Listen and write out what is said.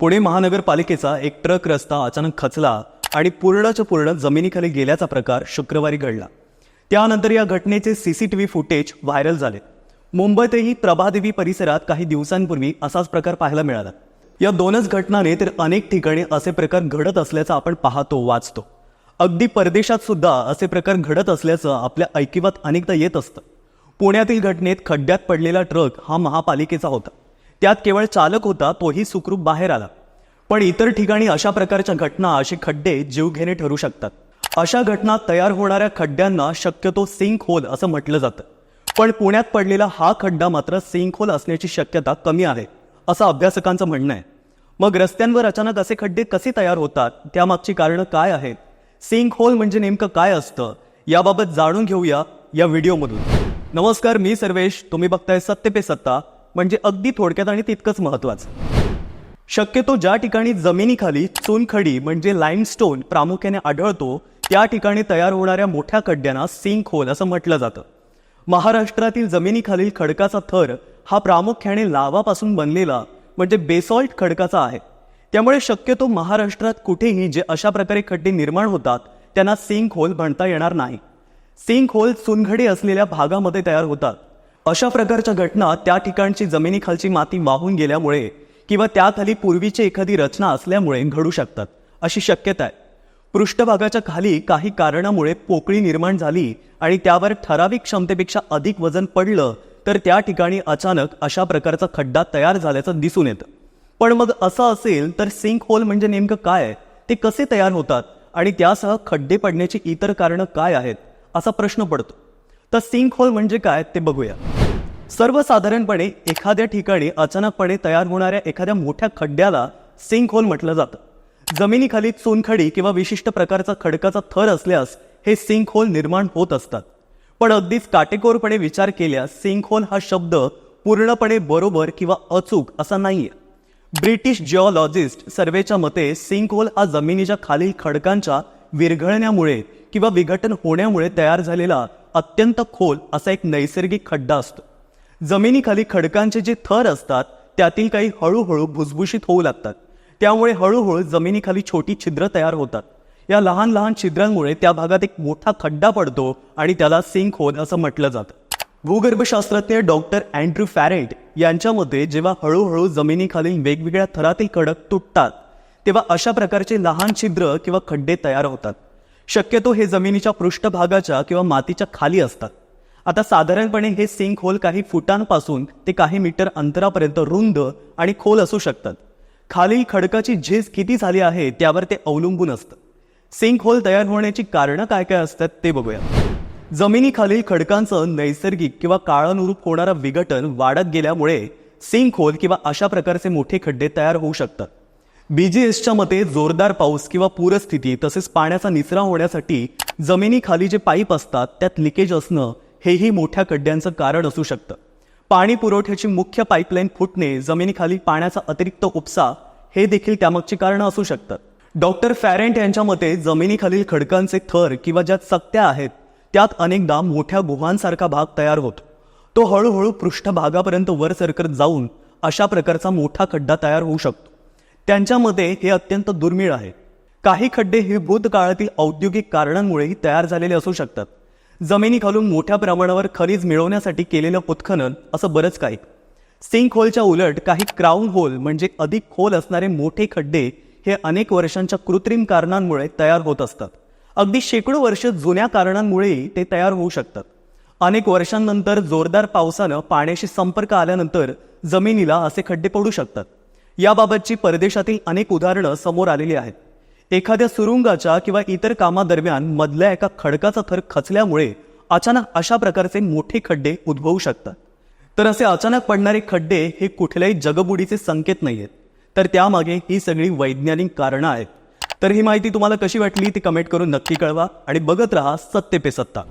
पुणे महानगरपालिकेचा एक ट्रक रस्ता अचानक खचला आणि पूर्णच्या पूर्ण जमिनीखाली गेल्याचा प्रकार शुक्रवारी घडला. त्यानंतर या घटनेचे सीसीटीव्ही फुटेज व्हायरल झाले. मुंबईतही प्रभादेवी परिसरात काही दिवसांपूर्वी असाच प्रकार पाहायला मिळाला. या दोनच घटनाने तर अनेक ठिकाणी असे प्रकार घडत असल्याचं आपण पाहतो वाचतो. अगदी परदेशात सुद्धा असे प्रकार घडत असल्याचं आपल्या ऐकिवात अनेकदा येत असतं. पुण्यातील घटनेत खड्ड्यात पडलेला ट्रक हा महापालिकेचा होता. त्यात केवळ चालक होता तोही सुखरूप बाहेर आला. पण इतर ठिकाणी अशा प्रकारच्या घटना असे खड्डे जीवघेणे ठरू शकतात. अशा घटना तयार होणाऱ्या खड्ड्यांना शक्यतो सिंक होल असं म्हटलं जातं. पण पुण्यात पडलेला हा खड्डा मात्र सिंक होल असण्याची शक्यता कमी आहे असं अभ्यासकांचं म्हणणं आहे. मग रस्त्यांवर अचानक असे खड्डे कसे तयार होतात? त्यामागची कारणं काय आहेत? सिंक होल म्हणजे नेमकं काय असतं? याबाबत जाणून घेऊया या व्हिडिओमधून. नमस्कार मी सर्वेश. तुम्ही बघताय सत्य पे सत्ता. म्हणजे अगदी थोडक्यात आणि तितकंच महत्वाचं शक्यतो ज्या ठिकाणी जमिनीखाली चुनखडी म्हणजे लाईमस्टोन प्रामुख्याने आढळतो त्या ठिकाणी तयार होणाऱ्या मोठ्या खड्ड्यांना सिंक होल असं म्हटलं जातं. महाराष्ट्रातील जमिनीखालील खडकाचा थर हा प्रामुख्याने लावापासून बनलेला म्हणजे बेसॉल्ट खडकाचा आहे. त्यामुळे शक्यतो महाराष्ट्रात कुठेही जे अशा प्रकारे खड्डे निर्माण होतात त्यांना सिंक होल म्हणता येणार नाही. सिंक होल चुनखडी असलेल्या भागामध्ये तयार होतात. अशा प्रकारच्या घटना त्या ठिकाणची जमिनीखालची माती वाहून गेल्यामुळे किंवा त्याखाली पूर्वीची एखादी रचना असल्यामुळे घडू शकतात अशी शक्यता आहे. पृष्ठभागाच्या खाली काही कारणामुळे पोकळी निर्माण झाली आणि त्यावर ठराविक क्षमतेपेक्षा अधिक वजन पडलं तर त्या ठिकाणी अचानक अशा प्रकारचा खड्डा तयार झाल्याचं दिसून येतं. पण मग असं असेल तर सिंक होल म्हणजे नेमकं काय? ते कसे तयार होतात? आणि त्यासह खड्डे पडण्याची इतर कारणं काय आहेत? असा प्रश्न पडतो. तर सिंक होल म्हणजे काय ते बघूया. सर्वसाधारणपणे एखाद्या ठिकाणी अचानकपणे तयार होणाऱ्या एखाद्या मोठ्या खड्ड्याला सिंक होल म्हटलं जातं. जमिनीखाली चुनखडी किंवा विशिष्ट प्रकारचा खडकाचा थर असल्यास हे सिंक होल निर्माण होत असतात. पण अगदीच काटेकोरपणे विचार केल्यास सिंक होल हा शब्द पूर्णपणे बरोबर किंवा अचूक असा नाहीये. ब्रिटिश जिओलॉजिस्ट सर्वेच्या मते सिंक होल हा जमिनीच्या खालील खडकांच्या विरघळण्यामुळे किंवा विघटन होण्यामुळे तयार झालेला अत्यंत खोल असा एक नैसर्गिक खड्डा असतो. जमिनीखाली खडकांचे जे थर असतात त्यातील काही हळूहळू भुसभुशीत होऊ लागतात. त्यामुळे हळूहळू जमिनीखाली छोटी छिद्र तयार होतात. या लहान लहान छिद्रांमुळे त्या भागात एक मोठा खड्डा पडतो आणि त्याला सिंक होल असं म्हटलं जातं. भूगर्भशास्त्रज्ञ डॉक्टर अँड्रू फॅरेट यांच्यामध्ये जेव्हा हळूहळू जमिनीखालील वेगवेगळ्या थरातील खडक तुटतात तेव्हा अशा प्रकारचे लहान छिद्र किंवा खड्डे तयार होतात. शक्यतो हे जमिनीच्या पृष्ठभागाच्या किंवा मातीच्या खाली असतात. आता साधारणपणे हे सिंक होल काही फुटांपासून ते काही मीटर अंतरापर्यंत रुंद आणि खोल असू शकतात. खालील खडकाची झीज किती झाली आहे त्यावर ते अवलंबून असतं. सिंक होल तयार होण्याची कारणं काय काय असतात ते बघूया. जमिनीखालील खडकांचं नैसर्गिक किंवा काळानुरूप होणारं विघटन वाढत गेल्यामुळे सिंक होल किंवा अशा प्रकारचे मोठे खड्डे तयार होऊ शकतात. बीजीएसच्या मते जोरदार पाऊस किंवा पूरस्थिती तसेच पाण्याचा निचरा होण्यासाठी जमिनीखाली जे पाईप असतात त्यात लिकेज असणं हेही मोठ्या खड्ड्यांचं कारण असू शकतं. पाणी पुरवठ्याची मुख्य पाईपलाईन फुटणे जमिनीखाली पाण्याचा अतिरिक्त उपसा हे देखील त्यामागची कारणं असू शकतात डॉक्टर फॅरेंट यांच्या मते जमिनीखालील खडकांचे थर किंवा ज्या चकत्या आहेत त्यात अनेकदा मोठ्या गुहांसारखा भाग तयार होतो. तो हळूहळू पृष्ठभागापर्यंत वर सरकत जाऊन अशा प्रकारचा मोठा खड्डा तयार होऊ शकतो. त्यांच्या मते हे अत्यंत दुर्मिळ आहे. काही खड्डे हे भूतकाळातील औद्योगिक कारणांमुळेही तयार झालेले असू शकतात. जमिनीखालून मोठ्या प्रमाणावर खनिज मिळवण्यासाठी केलेलं उत्खनन असं बरंच काही. सिंक होलच्या उलट काही क्राऊन होल म्हणजे अधिक खोल असणारे मोठे खड्डे हे अनेक वर्षांच्या कृत्रिम कारणांमुळे तयार होत असतात. अगदी शेकडो वर्ष जुन्या कारणांमुळेही ते तयार होऊ शकतात. अनेक वर्षांनंतर जोरदार पावसानं पाण्याशी संपर्क आल्यानंतर जमिनीला असे खड्डे पडू शकतात. याबाबतची परदेशातील अनेक उदाहरणं समोर आलेली आहेत. एखाद्या सुरुंगाच्या किंवा इतर कामादरम्यान मधल्या एका खडकाचा थर खचल्यामुळे अचानक अशा प्रकारचे मोठे खड्डे उद्भवू शकतात. तर असे अचानक पडणारे खड्डे हे कुठल्याही जगबुडीचे संकेत नाही आहेत तर त्यामागे ही सगळी वैज्ञानिक कारणं आहेत. तर ही माहिती तुम्हाला कशी वाटली ती कमेंट करून नक्की कळवा आणि बघत राहा सत्ते पे सत्ता.